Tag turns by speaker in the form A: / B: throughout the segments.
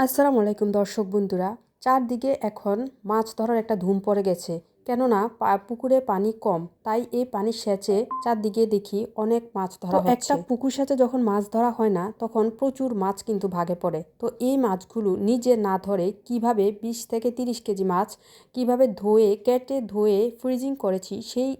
A: আসসালামু আলাইকুম দর্শক বন্ধুরা চারদিকে এখন মাছ ধরার একটা ধুম পড়ে গেছে। কেননা পুকুরে পানি কম তাই এই পানি সেচে চারদিকে দেখি অনেক মাছ ধরা হচ্ছে একটা পুকুর সেচে যখন মাছ ধরা হয় না তখন প্রচুর মাছ কিন্তু ভাগে পড়ে। তো এই মাছগুলো নিজে না ধরে কীভাবে বিশ থেকে তিরিশ কেজি মাছ কীভাবে ধুয়ে কেটে ধুয়ে ফ্রিজিং করেছি সেই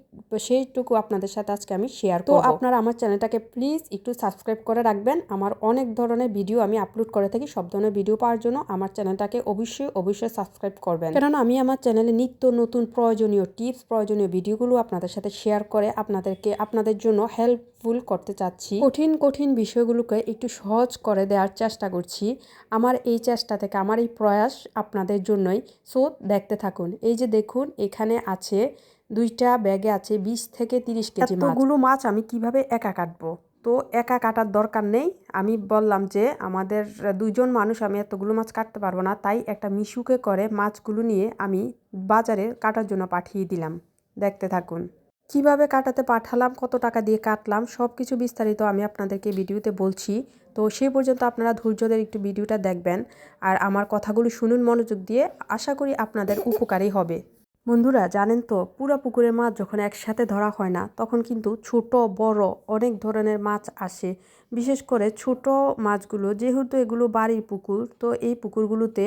A: সেইটুকু আপনাদের সাথে আজকে আমি শেয়ার তো আপনারা আমার চ্যানেলটাকে প্লিজ একটু সাবস্ক্রাইব করে রাখবেন। আমার অনেক ধরনের ভিডিও আমি আপলোড করে থাকি সব ধরনের ভিডিও পাওয়ার জন্য আমার চ্যানেলটাকে অবশ্যই অবশ্যই সাবস্ক্রাইব করবেন। কেননা আমি আমার চ্যানেলে নিত্য নতুন প্রয়োজনীয় টিপস প্রয়োজনীয় ভিডিওগুলো আপনাদের সাথে শেয়ার করে আপনাদেরকে আপনাদের জন্য হেল্পফুল করতে চাচ্ছি। কঠিন কঠিন বিষয়গুলোকে একটু সহজ করে দেওয়ার চেষ্টা করছি। আমার এই চেষ্টা থেকে আমার এই প্রয়াস আপনাদের জন্যই। সো দেখতে থাকুন। এই যে দেখুন, এখানে আছে দুইটা ব্যাগে আছে বিশ থেকে তিরিশ কেজি মাছ। এতগুলো মাছ আমি কীভাবে একা কাটবো? তো একা কাটার দরকার নেই। আমি বললাম যে, আমাদের দুইজন মানুষ, আমি এতগুলো মাছ কাটতে পারব না। তাই একটা মিশুকে করে মাছগুলো নিয়ে আমি বাজারে কাটার জন্য পাঠিয়ে দিলাম। দেখতে থাকুন। কীভাবে কাটাতে পাঠালাম, কত টাকা দিয়ে কাটলাম সব কিছু বিস্তারিত আমি আপনাদেরকে ভিডিওতে বলছি। তো সেই পর্যন্ত আপনারা ধৈর্যদের একটু ভিডিওটা দেখবেন। আর আমার কথাগুলো শুনুন, মনোযোগ দিয়ে। আশা করি আপনাদের উপকারী হবে। বন্ধুরা জানেন তো পুরা পুকুরের মাছ যখন একসাথে ধরা হয় না তখন কিন্তু ছোট বড় অনেক ধরনের মাছ আসে। বিশেষ করে ছোট মাছগুলো যেহেতু এগুলো বাড়ির পুকুর তো এই পুকুরগুলোতে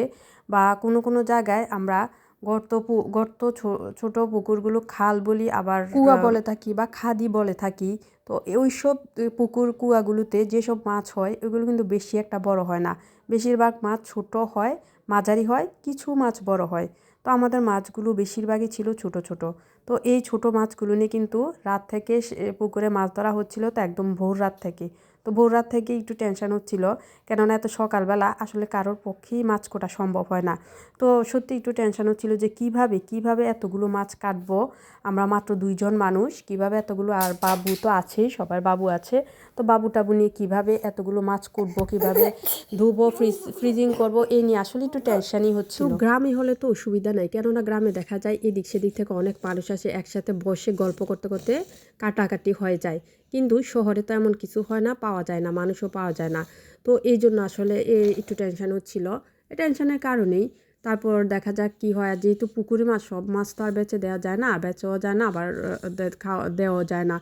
A: বা কোনো কোনো জায়গায় আমরা গর্ত গর্ত ছো- ছোট পুকুরগুলো খাল বলি আবার কুয়া বলে থাকি বা খাদি বলে থাকি তো ওইসব পুকুর কুয়াগুলোতে যেসব মাছ হয় ওগুলো কিন্তু বেশি একটা বড় হয় না। বেশিরভাগ মাছ ছোট হয় মাঝারি হয় কিছু মাছ বড় হয়। তো আমাদের মাছগুলো বেশিরভাগই ছিল ছোট ছোট। তো এই ছোট মাছগুলো নিয়ে কিন্তু রাত থেকে পুকুরে মাছ ধরা হচ্ছিল তো একদম ভোর রাত থেকে। তো ভোর রাত থেকে একটু টেনশন হচ্ছিল। কেননা এত সকালবেলা আসলে কারোর পক্ষেই মাছ কোটা সম্ভব হয় না। তো সত্যি একটু টেনশন হচ্ছিল যে কীভাবে কীভাবে এতগুলো মাছ কাটবো? আমরা মাত্র দুইজন মানুষ কীভাবে এতগুলো আর বাবু তো আছেই সবার বাবু আছে। তো বাবু টাবু নিয়ে কীভাবে এতগুলো মাছ কুটবো কীভাবে ধুবো ফ্রিজ ফ্রিজিং করব এই নিয়ে আসলে একটু টেনশনই হচ্ছিল। গ্রামে হলে তো অসুবিধা নেই। কেননা গ্রামে দেখা যায় এদিক সেদিক থেকে অনেক মানুষ আসে একসাথে বসে গল্প করতে করতে কাটাকাটি হয়ে যায়। কিন্তু শহরে তো এমন কিছু হয় না, পাওয়া যায় না, মানুষও পাওয়া যায় না। তো এই জন্য আসলে একটু টেনশন হচ্ছিল এই টেনশনের কারণেই তারপর দেখা যাক কি হয়। যেহেতু পুকুরি মাছ, সব মাছ তো আর বেচে দেওয়া যায় না, বেচেও যায় না, আবার খাওয়া, দেওয়াও যায় না।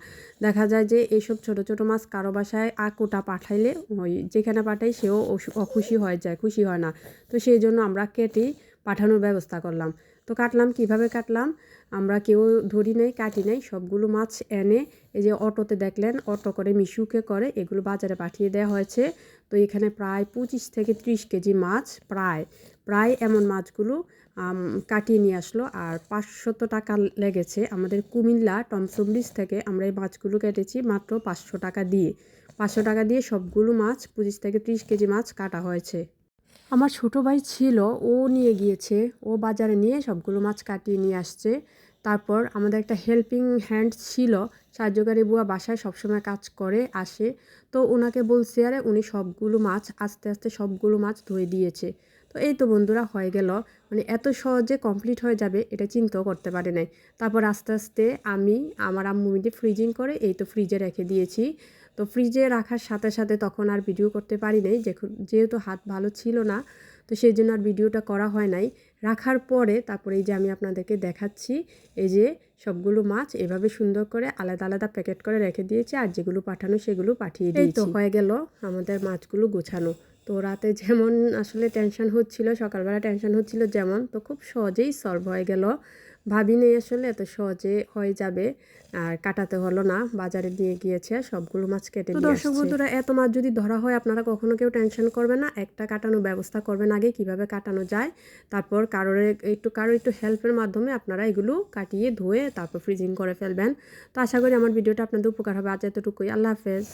A: দেখা যায় যে এইসব ছোট ছোট মাছ কারও বাসায় আকুটা পাঠাইলে ওই যেখানে পাঠাই সেও অখুশি হয়ে যায়, খুশি হয় না। তো সেই জন্য আমরা কেটেই পাঠানোর ব্যবস্থা করলাম। তো কাটলাম, কীভাবে কাটলাম? আমরা কেউ ধরি নাই, কাটি নাই, সবগুলো মাছ এনে এই যে অটোতে দেখলেন, অটো করে মিশুকে করে এগুলো বাজারে পাঠিয়ে দেওয়া হয়েছে। তো এখানে প্রায় পঁচিশ থেকে ত্রিশ কেজি মাছ, প্রায় প্রায় এমন মাছগুলো কাটিয়ে নিয়ে আসলো। আর পাঁচশত টাকা লেগেছে আমাদের কুমিল্লা টমসম ব্রিজ থেকে আমরা এই মাছগুলো কেটেছি মাত্র পাঁচশো টাকা দিয়ে। পাঁচশো টাকা দিয়ে সবগুলো মাছ, পঁচিশ থেকে ত্রিশ কেজি মাছ কাটা হয়েছে। আমার ছোট ভাই ছিল, ও নিয়ে গিয়েছে। ও বাজারে নিয়ে সবগুলো মাছ কাটিয়ে নিয়ে আসছে। তারপর আমাদের একটা হেল্পিং হ্যান্ড ছিল, সাহায্যকারী বুয়া বাসায় সবসময় কাজ করে, আসে। তো ওনাকে বলছি, আরে, উনি সবগুলো মাছ, আস্তে আস্তে সবগুলো মাছ ধুয়ে দিয়েছে। তো এই তো বন্ধুরা হয়ে গেল। মানে এত সহজে কমপ্লিট হয়ে যাবে, এটা চিন্তাও করতে পারে নাই। তারপর আস্তে আস্তে আমি, আমার আম্মু মিটে ফ্রিজিং করে, এই তো ফ্রিজে রেখে দিয়েছি। তো ফ্রিজে রাখার সাথে সাথে তখন আর ভিডিও করতে পারি নাই যেহেতু হাত ভালো ছিল না তো সেই জন্য আর ভিডিওটা করা হয় নাই। রাখার পরে তারপরে এই যে আমি আপনাদেরকে দেখাচ্ছি এই যে সবগুলো মাছ এভাবে সুন্দর করে আলাদা আলাদা প্যাকেট করে রেখে দিয়েছি আর যেগুলো পাঠানো সেগুলো পাঠিয়ে দিয়েছি তো হয়ে গেল আমাদের মাছগুলো গোছানো। তো রাতে যেমন আসলে টেনশন হচ্ছিল সকালবেলা টেনশন হচ্ছিল যেমন তো খুব সহজেই সলভ হয়ে গেল। ভাবি নেই আসলে এত সহজে হয়ে যাবে। আর কাটাতে হলো না বাজারে দিয়ে গিয়েছে সবগুলো মাছ কেটে নিয়ে দর্শক বন্ধুরা এত মাছ যদি ধরা হয় আপনারা কখনো কেউ টেনশন করবেন না। একটা কাটানোর ব্যবস্থা করবেন আগে কীভাবে কাটানো যায়। তারপর কারোর একটু কারোর একটু হেল্পের মাধ্যমে আপনারা এগুলো কাটিয়ে ধুয়ে তারপর ফ্রিজিং করে ফেলবেন। তো আশা করি আমার ভিডিওটা আপনাদের উপকার হবে। আজ এতটুকুই। আল্লাহ হাফেজ।